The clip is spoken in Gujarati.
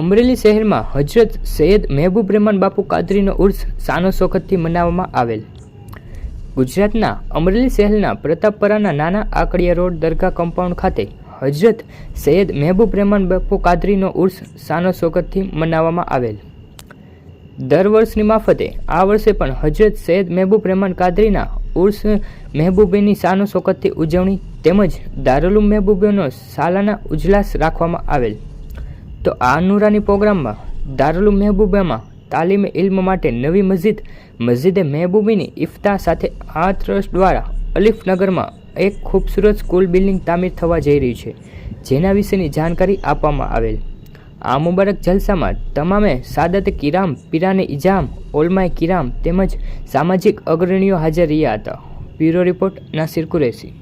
અમરેલી શહેરમાં હજરત સૈયદ મહેબૂબ રહેમાન બાપુ કાદરીનો ઉર્સ સાનો સોખતથી મનાવવામાં આવેલ. ગુજરાતના અમરેલી શહેરના પ્રતાપપરાના નાના આકડિયા રોડ દરગાહ કમ્પાઉન્ડ ખાતે હજરત સૈયદ મહેબૂબ રહેમાન બાપુ કાદરીનો ઉર્સ સાનો સોખતથી મનાવવામાં આવેલ. દર વર્ષની માફતે આ વર્ષે પણ હજરત સૈયદ મહેબૂબ રહેમાન કાદરીના ઉર્સ મહેબૂબીની શાનો સોખતથી ઉજવણી તેમજ દારૂલુમ મહેબૂબીનો સાલાના ઉજલાસ રાખવામાં આવેલ. તો આ નુરાની પ્રોગ્રામમાં દારૂલુમ મહેબૂબામાં તાલીમ ઇલ્મ માટે નવી મસ્જિદ, મસ્જિદે મહેબૂબીની ઇફતા સાથે આ ટ્રસ્ટ દ્વારા અલીફનગરમાં એક ખૂબસૂરત સ્કૂલ બિલ્ડિંગ તામીર થવા જઈ રહી છે, જેના વિશેની જાણકારી આપવામાં આવેલ. આ મુબારક જલસામાં તમામે સાદત કિરામ, પીરાને ઇજામ ઓલમાય કિરામ તેમજ સામાજિક અગ્રણીઓ હાજર રહ્યા હતા. Bureau report Nasir Qureshi.